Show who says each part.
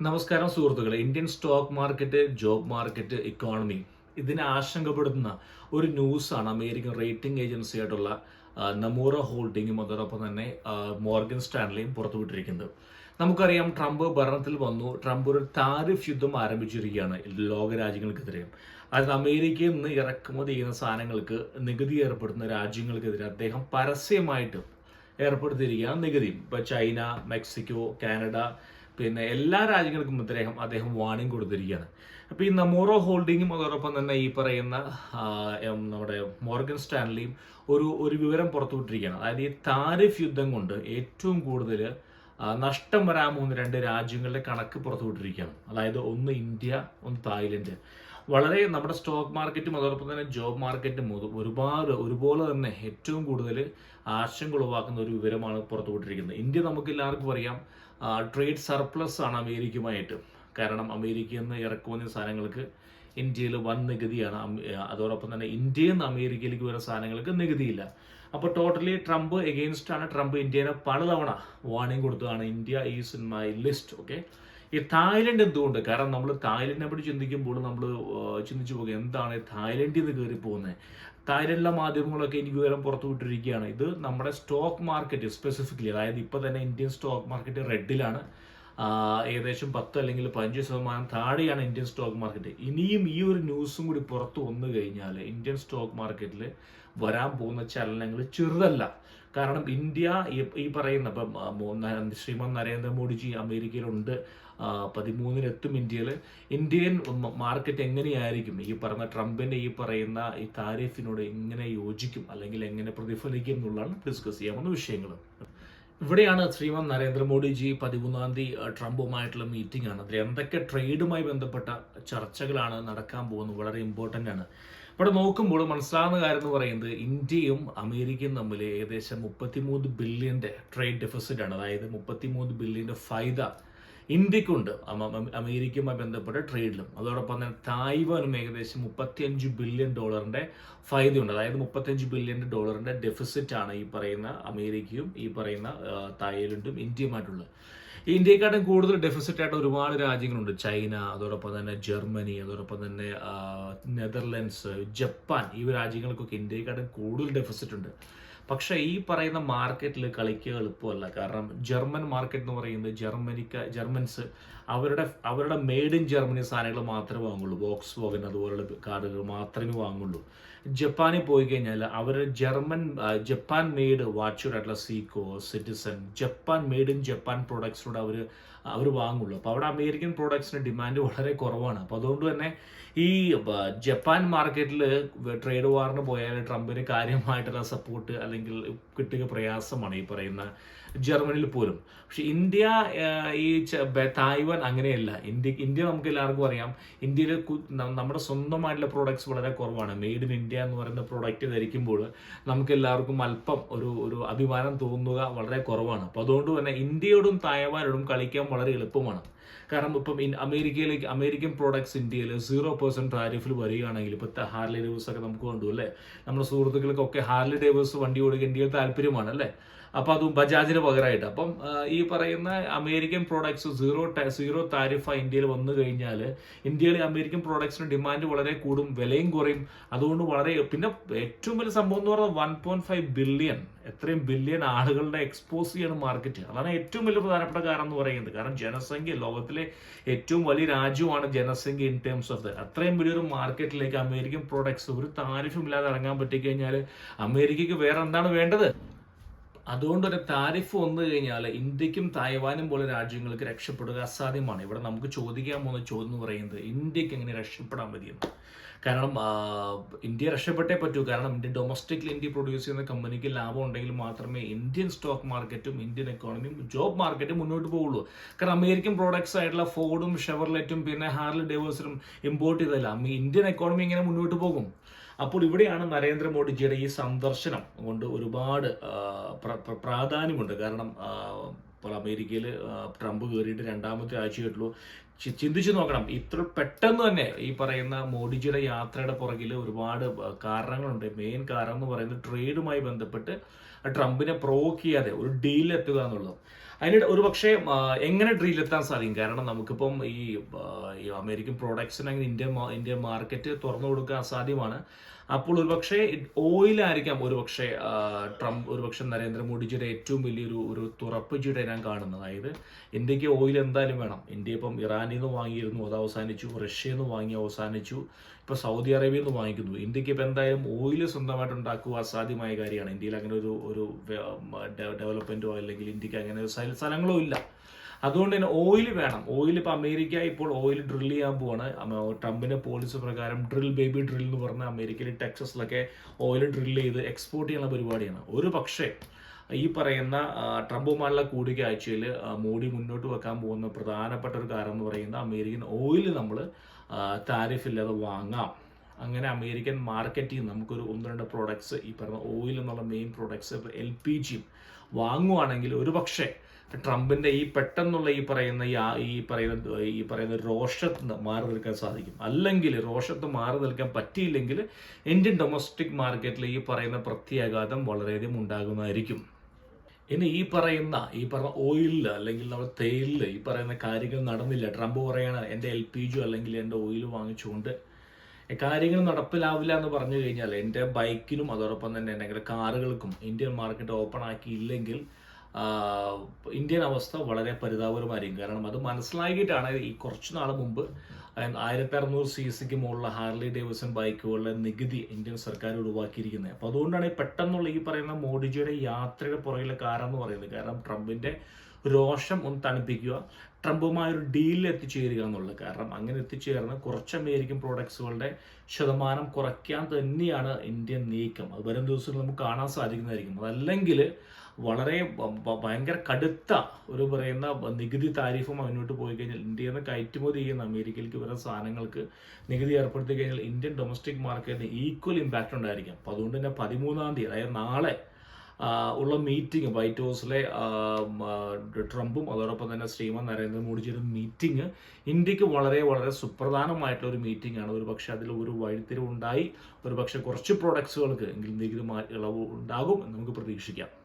Speaker 1: നമസ്കാരം സുഹൃത്തുക്കളെ. Indian stock market job market economy ഇതിനെ ആശങ്കപ്പെടുത്തുന്ന ഒരു ന്യൂസാണ് അമേരിക്കൻ റേറ്റിംഗ് ഏജൻസി ആയിട്ടുള്ള ആ, നമൂറ ഹോൾഡിങ്ങും അതോടൊപ്പം തന്നെ മോർഗൻ സ്റ്റാൻലിയും പുറത്തുവിട്ടിരിക്കുന്നത്. നമുക്കറിയാം ട്രംപ് ഭരണത്തിൽ വന്നു. ട്രംപ് ഒരു താരിഫ് യുദ്ധം ആരംഭിച്ചിരിക്കുകയാണ് ലോകരാജ്യങ്ങൾക്കെതിരെ അതായത് അമേരിക്കയിൽ നിന്ന് ഇറക്കുമതി ചെയ്യുന്ന സാധനങ്ങൾക്ക് നികുതി ഏർപ്പെടുത്തുന്ന രാജ്യങ്ങൾക്കെതിരെ അദ്ദേഹം പരസ്യമായിട്ട് ഏർപ്പെടുത്തിയിരിക്കുകയാണ് നികുതി. ഇപ്പോൾ ചൈന മെക്സിക്കോ കാനഡ പിന്നെ എല്ലാ രാജ്യങ്ങൾക്കും അദ്ദേഹം അദ്ദേഹം വാണിംഗ് കൊടുത്തിരിക്കുകയാണ്. അപ്പോൾ ഈ നമോറോ ഹോൾഡിങ്ങും അതോടൊപ്പം തന്നെ ഈ പറയുന്ന നമ്മുടെ മോർഗൻ സ്റ്റാൻലിയും ഒരു ഒരു വിവരം പുറത്തുവിട്ടിരിക്കുകയാണ് അതായത് ഈ താരിഫ് യുദ്ധം കൊണ്ട് ഏറ്റവും കൂടുതൽ നഷ്ടം വരാൻ പോകുന്ന രണ്ട് രാജ്യങ്ങളുടെ കണക്ക് പുറത്തുവിട്ടിരിക്കുകയാണ് അതായത് ഒന്ന് ഇന്ത്യ ഒന്ന് തായ്ലൻഡ്. വളരെ നമ്മുടെ സ്റ്റോക്ക് മാർക്കറ്റും അതോടൊപ്പം തന്നെ ജോബ് മാർക്കറ്റും ഒരു- ഒരുപാട് ഒരുപോലെ തന്നെ ഏറ്റവും കൂടുതൽ ആശങ്ക ഉളവാക്കുന്ന ഒരു വിവരമാണ് പുറത്തുവിട്ടിരിക്കുന്നത് ഇന്ത്യ നമുക്ക് എല്ലാവർക്കും അറിയാം ട്രേഡ് സർപ്ലസ് ആണ് അമേരിക്കയുമായിട്ട്. കാരണം അമേരിക്കയിൽ നിന്ന് ഇറക്കുമതി സാധനങ്ങൾക്ക് ഇന്ത്യയിൽ വൻ നികുതിയാണ്. അതോടൊപ്പം തന്നെ ഇന്ത്യയിൽ നിന്ന് അമേരിക്കയിലേക്ക് വരുന്ന സാധനങ്ങൾക്ക് നികുതിയില്ല. അപ്പോൾ ടോട്ടലി ട്രംപ് എഗെയിൻസ്റ്റ് ആണ്. ട്രംപ് ഇന്ത്യനെ പലതവണ വാർണിംഗ് കൊടുത്തതാണ്. India is in my list okay ഈ തായ്ലൻഡ് എന്തുകൊണ്ട്? കാരണം നമ്മൾ തായ്ലൻഡിനെ പറ്റി ചിന്തിക്കുമ്പോൾ നമ്മൾ ചിന്തിച്ചു പോകുക എന്താണ് തായ്ലൻഡിൽ നിന്ന് കയറി പോകുന്നത്? തായ്ലൻഡിലെ മാധ്യമങ്ങളൊക്കെ എനിക്ക് വിവരം പുറത്തു വിട്ടിരിക്കുകയാണ്. ഇത് നമ്മുടെ സ്റ്റോക്ക് മാർക്കറ്റ് സ്പെസിഫിക്കലി അതായത് ഇപ്പോൾ തന്നെ ഇന്ത്യൻ സ്റ്റോക്ക് മാർക്കറ്റ് റെഡിലാണ്. ഏകദേശം പത്ത് അല്ലെങ്കിൽ പതിനഞ്ച് ശതമാനം താഴെയാണ് ഇന്ത്യൻ സ്റ്റോക്ക് മാർക്കറ്റ്. ഇനിയും ഈ ഒരു ന്യൂസും കൂടി പുറത്തു വന്നു കഴിഞ്ഞാൽ ഇന്ത്യൻ സ്റ്റോക്ക് മാർക്കറ്റിൽ വരാൻ പോകുന്ന ചലനങ്ങൾ ചെറുതല്ല. കാരണം ഇന്ത്യ ഈ- പറയുന്ന ഇപ്പം ശ്രീമാൻ നരേന്ദ്രമോദിജി അമേരിക്കയിലുണ്ട്. പതിമൂന്നിനെത്തും ഇന്ത്യയിൽ ഇന്ത്യൻ മാർക്കറ്റ് എങ്ങനെയായിരിക്കും? ഈ പറഞ്ഞ ട്രംപിന്റെ ഈ പറയുന്ന ഈ താരിഫിനോട് എങ്ങനെ യോജിക്കും? അല്ലെങ്കിൽ എങ്ങനെ പ്രതിഫലിക്കും എന്നുള്ളതാണ് ഡിസ്കസ് ചെയ്യാവുന്ന വിഷയങ്ങൾ ഇവിടെയാണ് ശ്രീമാൻ നരേന്ദ്രമോദിജി പതിമൂന്നാം തീയതി ട്രംപുമായിട്ടുള്ള മീറ്റിംഗ് ആണ്. അതിൽ എന്തൊക്കെ ട്രേഡുമായി ബന്ധപ്പെട്ട ചർച്ചകളാണ് നടക്കാൻ പോകുന്നത്? വളരെ ഇമ്പോർട്ടന്റ് ആണ്. ഇവിടെ നോക്കുമ്പോൾ മനസ്സിലാവുന്ന കാര്യം എന്ന് പറയുന്നത് ഇന്ത്യയും അമേരിക്കയും തമ്മിൽ ഏകദേശം മുപ്പത്തിമൂന്ന് ബില്യന്റെ ട്രേഡ് ഡെഫിസിറ്റ് ആണ്. അതായത് മുപ്പത്തിമൂന്ന് ബില്യന്റെ ഫൈദ ഇന്ത്യക്കുണ്ട് അമ- അമ- അമേരിക്കയുമായി ബന്ധപ്പെട്ട ട്രേഡിലും. അതോടൊപ്പം തന്നെ തായ്വാനും ഏകദേശം മുപ്പത്തിയഞ്ച് ബില്യൺ ഡോളറിന്റെ ഫൈദയുണ്ട്. അതായത് മുപ്പത്തഞ്ച് ബില്യൺ ഡോളറിന്റെ ഡെഫിസിറ്റ് ആണ് ഈ പറയുന്ന അമേരിക്കയും ഈ പറയുന്ന തായ്ലൻഡും ഇന്ത്യയുമായിട്ടുള്ളത്. ഈ ഇന്ത്യയെക്കാട്ടും കൂടുതൽ ഡെഫിസിറ്റ് ആയിട്ട് ഒരുപാട് രാജ്യങ്ങളുണ്ട്. ചൈന അതോടൊപ്പം തന്നെ ജർമ്മനി അതോടൊപ്പം തന്നെ നെതർലൻഡ്സ് ജപ്പാൻ. ഈ രാജ്യങ്ങൾക്കൊക്കെ ഇന്ത്യയെക്കാട്ടും കൂടുതൽ ഡെഫിസിറ്റ് ഉണ്ട് പക്ഷേ ഈ പറയുന്ന മാർക്കറ്റിൽ കളിക്കുക എളുപ്പമല്ല കാരണം ജർമ്മൻ മാർക്കറ്റ് എന്ന് പറയുന്നത് ജർമ്മനിക്ക ജർമ്മൻസ് അവരുടെ അവരുടെ മെയ്ഡ് ഇൻ ജർമ്മനി സാധനങ്ങൾ മാത്രമേ വാങ്ങുള്ളൂ. ബോക്സ് വോഗൻ അതുപോലുള്ള കാർഡുകൾ മാത്രമേ വാങ്ങുള്ളൂ. ജപ്പാനിൽ പോയി കഴിഞ്ഞാൽ അവർ German Japan made വാച്ചുകളായിട്ടുള്ള Seiko Citizen Japan made in Japan പ്രൊഡക്ട്സിനോട് അവർ അവർ വാങ്ങുള്ളൂ. അപ്പോൾ അവിടെ അമേരിക്കൻ പ്രോഡക്ട്സിന് ഡിമാൻഡ് വളരെ കുറവാണ്. അപ്പോൾ അതുകൊണ്ട് തന്നെ ഈ ജപ്പാൻ മാർക്കറ്റിൽ ട്രേഡ് വാറിന് പോയാൽ ട്രംപിന് കാര്യമായിട്ടുള്ള സപ്പോർട്ട് അല്ലെങ്കിൽ കിട്ടുക പ്രയാസമാണ് ഈ പറയുന്ന ജർമ്മനിയിൽ പോലും പക്ഷെ ഇന്ത്യ ഈ തായ്വാൻ അങ്ങനെയല്ല. ഇന്ത്യ ഇന്ത്യ നമുക്ക് എല്ലാവർക്കും അറിയാം. ഇന്ത്യയിൽ നമ്മുടെ സ്വന്തമായിട്ടുള്ള പ്രോഡക്ട്സ് വളരെ കുറവാണ്. മെയ്ഡ് ഇൻ ഇന്ത്യ എന്ന് പറയുന്ന പ്രോഡക്റ്റ് ധരിക്കുമ്പോൾ നമുക്ക് എല്ലാവർക്കും അല്പം ഒരു ഒരു അഭിമാനം തോന്നുക വളരെ കുറവാണ്. അപ്പോൾ അതുകൊണ്ട് തന്നെ ഇന്ത്യയോടും തായ്വാനോടും കളിക്കാൻ വളരെ എളുപ്പമാണ്. കാരണം ഇപ്പം അമേരിക്കയിലേക്ക് അമേരിക്കൻ പ്രോഡക്ട്സ് ഇന്ത്യയിൽ സീറോ പെർസെന്റ് താരിഫിൽ വരികയാണെങ്കിൽ ഇപ്പോൾ ഹാർലി ഡേവേഴ്സ് ഒക്കെ നമുക്ക് കണ്ടു അല്ലേ? നമ്മുടെ സുഹൃത്തുക്കൾക്കൊക്കെ ഹാർലി ഡേവേഴ്സ് വണ്ടി ഓടിക്കുക ഇന്ത്യയിൽ താല്പര്യമാണ് അല്ലേ? അപ്പോൾ അതും ബജാജിന് പകരമായിട്ട് അപ്പം ഈ പറയുന്ന American products zero zero tariff ഇന്ത്യയിൽ വന്നു കഴിഞ്ഞാൽ ഇന്ത്യയിലെ അമേരിക്കൻ പ്രോഡക്ട്സിന് ഡിമാൻഡ് വളരെ കൂടും വിലയും കുറയും. അതുകൊണ്ട് വളരെ പിന്നെ ഏറ്റവും വലിയ സംഭവം എന്ന് പറഞ്ഞാൽ വൺ പോയിന്റ് ഫൈവ് ബില്യൺ എത്രയും ബില്യൺ ആളുകളുടെ എക്സ്പോസ് ചെയ്യണം മാർക്കറ്റ് അതാണ് ഏറ്റവും വലിയ പ്രധാനപ്പെട്ട കാരണം എന്ന് പറയുന്നത്. കാരണം ജനസംഖ്യ ലോകത്തിലെ ഏറ്റവും വലിയ രാജ്യമാണ് ജനസംഖ്യ ഇൻ ടേംസ് ഓഫ് ദ അത്രയും വലിയൊരു മാർക്കറ്റിലേക്ക് അമേരിക്കൻ പ്രോഡക്ട്സ് ഒരു താരിഫും ഇല്ലാതെ ഇറങ്ങാൻ പറ്റിക്കഴിഞ്ഞാൽ അമേരിക്കയ്ക്ക് വേറെ എന്താണ് വേണ്ടത്? അതുകൊണ്ട് ഒരു താരിഫ് വന്നു കഴിഞ്ഞാൽ ഇന്ത്യക്കും തായ്വാനും പോലെ രാജ്യങ്ങൾക്ക് രക്ഷപ്പെടുക അസാധ്യമാണ്. ഇവിടെ നമുക്ക് ചോദിക്കാൻ പോകുന്ന ചോദ്യം എന്ന് പറയുന്നത് ഇന്ത്യയ്ക്ക് എങ്ങനെ രക്ഷപ്പെടാൻ മതിയെന്ന് കാരണം ഇന്ത്യ രക്ഷപ്പെട്ടേ പറ്റൂ. കാരണം ഇന്ത്യ ഡൊമസ്റ്റിക്കിൽ ഇന്ത്യ പ്രൊഡ്യൂസ് ചെയ്യുന്ന കമ്പനിക്ക് ലാഭം ഉണ്ടെങ്കിൽ മാത്രമേ ഇന്ത്യൻ സ്റ്റോക്ക് മാർക്കറ്റും ഇന്ത്യൻ എക്കോണമിയും ജോബ് മാർക്കറ്റും മുന്നോട്ട് പോകുള്ളൂ കാരണം അമേരിക്കൻ പ്രോഡക്ട്സ് ആയിട്ടുള്ള ഫോർഡും ഷെവർലെറ്റും പിന്നെ ഹാർലി ഡേവേഴ്സും ഇമ്പോർട്ട് ചെയ്തല്ല ഇന്ത്യൻ എക്കോണമി ഇങ്ങനെ മുന്നോട്ട് പോകും? അപ്പോൾ ഇവിടെയാണ് നരേന്ദ്രമോദിജിയുടെ ഈ സന്ദർശനം കൊണ്ട് ഒരുപാട് പ്രാധാന്യമുണ്ട്. കാരണം ഇപ്പോൾ അമേരിക്കയിൽ ട്രംപ് കയറിയിട്ട് രണ്ടാമത്തെ ആഴ്ചയായിട്ടുള്ളൂ ചിന്തിച്ചു നോക്കണം. ഇത്ര പെട്ടെന്ന് തന്നെ ഈ പറയുന്ന മോഡിജിയുടെ യാത്രയുടെ പുറകിൽ ഒരുപാട് കാരണങ്ങളുണ്ട്. മെയിൻ കാരണം എന്ന് പറയുന്നത് ട്രേഡുമായി ബന്ധപ്പെട്ട് ട്രംപിനെ പ്രൊവോക്ക് ചെയ്യാതെ ഒരു ഡീലെത്തുക എന്നുള്ളത്. അതിന് ഒരു പക്ഷേ എങ്ങനെ ഡ്രീലെത്താൻ സാധിക്കും? കാരണം നമുക്കിപ്പം ഈ അമേരിക്കൻ പ്രോഡക്ട്സിന് അങ്ങനെ ഇന്ത്യ ഇന്ത്യൻ മാർക്കറ്റ് തുറന്നു കൊടുക്കാൻ അസാധ്യമാണ്. അപ്പോൾ ഒരുപക്ഷെ ഓയിലായിരിക്കാം ഒരുപക്ഷെ ട്രംപ് ഒരുപക്ഷെ നരേന്ദ്രമോദിജിയുടെ ഏറ്റവും വലിയൊരു ഒരു തുറപ്പുചിയുടെ ഞാൻ കാണുന്നത്. അതായത് ഇന്ത്യയ്ക്ക് ഓയിൽ എന്തായാലും വേണം. ഇന്ത്യ ഇപ്പം ഇറാനിൽ നിന്ന് വാങ്ങിയിരുന്നു അത് അവസാനിച്ചു. റഷ്യയിൽ നിന്ന് വാങ്ങി അവസാനിച്ചു. ഇപ്പോൾ സൗദി അറേബ്യയിൽ നിന്ന് വാങ്ങിക്കുന്നു. ഇന്ത്യയ്ക്ക് ഇപ്പം എന്തായാലും ഓയിൽ സ്വന്തമായിട്ട് ഉണ്ടാക്കുക അസാധ്യമായ കാര്യമാണ്. ഇന്ത്യയിൽ അങ്ങനെ ഒരു ഒരു ഡെവലപ്മെന്റോ അല്ലെങ്കിൽ ഇന്ത്യയ്ക്ക് അങ്ങനെ സ്ഥലങ്ങളോ ഇല്ല. അതുകൊണ്ട് തന്നെ ഓയിൽ വേണം. ഓയിൽ ഇപ്പോൾ അമേരിക്ക ഇപ്പോൾ ഓയിൽ ഡ്രിൽ ചെയ്യാൻ പോവാണ്. ട്രംപിന്റെ പോളിസി പ്രകാരം ഡ്രിൽ ബേബി ഡ്രിൽ എന്ന് പറഞ്ഞ അമേരിക്കയിൽ ടെക്സസിലൊക്കെ ഓയിൽ ഡ്രിൽ ചെയ്ത് എക്സ്പോർട്ട് ചെയ്യാനുള്ള പരിപാടിയാണ്. ഒരു പക്ഷേ ഈ പറയുന്ന ട്രംപുമായുള്ള കൂടിക്കാഴ്ചയിൽ മോഡി മുന്നോട്ട് വെക്കാൻ പോകുന്ന പ്രധാനപ്പെട്ട ഒരു കാര്യം എന്ന് പറയുന്നത് അമേരിക്കൻ ഓയിൽ നമ്മൾ താരിഫ് ഇല്ലാതെ വാങ്ങാം. അങ്ങനെ അമേരിക്കൻ മാർക്കറ്റിൽ നമുക്കൊരു ഒന്ന് രണ്ട് പ്രോഡക്ട്സ് ഈ പറഞ്ഞ ഓയിൽ എന്നുള്ള മെയിൻ പ്രോഡക്ട്സ് എൽ പി ജിയും വാങ്ങുവാണെങ്കിൽ ഒരു പക്ഷേ ട്രംപിന്റെ ഈ പെട്ടെന്നുള്ള ഈ പറയുന്ന ഈ പറയുന്ന ഈ പറയുന്ന രോഷത്ത് മാറി നിൽക്കാൻ സാധിക്കും. അല്ലെങ്കിൽ രോഷത്ത് മാറി നിൽക്കാൻ പറ്റിയില്ലെങ്കിൽ ഇന്ത്യൻ ഡൊമസ്റ്റിക് മാർക്കറ്റിൽ ഈ പറയുന്ന പ്രത്യാഘാതം വളരെയധികം ഉണ്ടാകുന്നതായിരിക്കും. ഇനി ഈ പറയുന്ന ഈ പറഞ്ഞ ഓയിലിൽ അല്ലെങ്കിൽ നമ്മൾ തേയിലിൽ ഈ പറയുന്ന കാര്യങ്ങൾ നടന്നില്ല. ട്രംപ് പറയാണ് എന്റെ എൽ പി ജി അല്ലെങ്കിൽ എന്റെ ഓയിൽ വാങ്ങിച്ചുകൊണ്ട് കാര്യങ്ങൾ നടപ്പിലാവില്ല എന്ന് പറഞ്ഞു കഴിഞ്ഞാൽ എന്റെ ബൈക്കിനും അതോടൊപ്പം തന്നെ എന്റെ കാറുകൾക്കും ഇന്ത്യൻ മാർക്കറ്റ് ഓപ്പൺ ആക്കിയില്ലെങ്കിൽ ഇന്ത്യൻ അവസ്ഥ വളരെ പരിതാപകരമായിരിക്കും. കാരണം അത് മനസ്സിലാക്കിയിട്ടാണ് ഈ കുറച്ച് നാൾ മുമ്പ് ആയിരത്തി അറുന്നൂറ് സി സിക്ക് മുകളിലുള്ള ഹാർലി ഡേവിസൺ ബൈക്കുകളുടെ നികുതി ഇന്ത്യൻ സർക്കാർ ഒഴിവാക്കിയിരിക്കുന്നത്. അപ്പോൾ അതുകൊണ്ടാണ് ഈ പെട്ടെന്നുള്ള ഈ പറയുന്ന മോഡിജിയുടെ യാത്രയുടെ പുറകിലെ കാരണം എന്ന് പറയുന്നത്. കാരണം ട്രംപിന്റെ രോഷം ഒന്ന് തണുപ്പിക്കുക ട്രംപുമായി ഒരു ഡീലിൽ എത്തിച്ചേരുക എന്നുള്ളത്. കാരണം അങ്ങനെ എത്തിച്ചേർന്ന് കുറച്ച് അമേരിക്കൻ പ്രോഡക്ട്സുകളുടെ ശതമാനം കുറയ്ക്കാൻ തന്നെയാണ് ഇന്ത്യൻ നീക്കം. അത് വരും ദിവസങ്ങളിൽ നമുക്ക് കാണാൻ സാധിക്കുന്നതായിരിക്കും. അതല്ലെങ്കിൽ വളരെ ഭയങ്കര കടുത്ത ഒരു പറയുന്ന നികുതി താരിഫും മുന്നോട്ട് പോയി കഴിഞ്ഞാൽ ഇന്ത്യയിൽ നിന്ന് കയറ്റുമതി ചെയ്യുന്ന അമേരിക്കയിലേക്ക് വരുന്ന സാധനങ്ങൾക്ക് നികുതി ഏർപ്പെടുത്തി കഴിഞ്ഞാൽ ഇന്ത്യൻ ഡൊമസ്റ്റിക് മാർക്കറ്റിന് ഈക്വൽ ഇമ്പാക്റ്റ് ഉണ്ടായിരിക്കും. അപ്പോൾ അതുകൊണ്ട് തന്നെ പതിമൂന്നാം തീയതി അതായത് നാളെ ഉള്ള മീറ്റിംഗ് വൈറ്റ് ഹൗസിലെ ട്രംപും അതോടൊപ്പം തന്നെ ശ്രീമാൻ നരേന്ദ്രമോദിജിയുടെ മീറ്റിംഗ് ഇന്ത്യയ്ക്ക് വളരെ വളരെ സുപ്രധാനമായിട്ടുള്ള ഒരു മീറ്റിംഗ് ആണ്. ഒരു പക്ഷേ അതിൽ ഒരു വഴിത്തിരിവുണ്ടായി. ഒരു പക്ഷേ കുറച്ച് പ്രോഡക്ട്സുകൾക്ക് എങ്കിലും നികുതി ഇളവ് ഉണ്ടാകും നമുക്ക് പ്രതീക്ഷിക്കാം.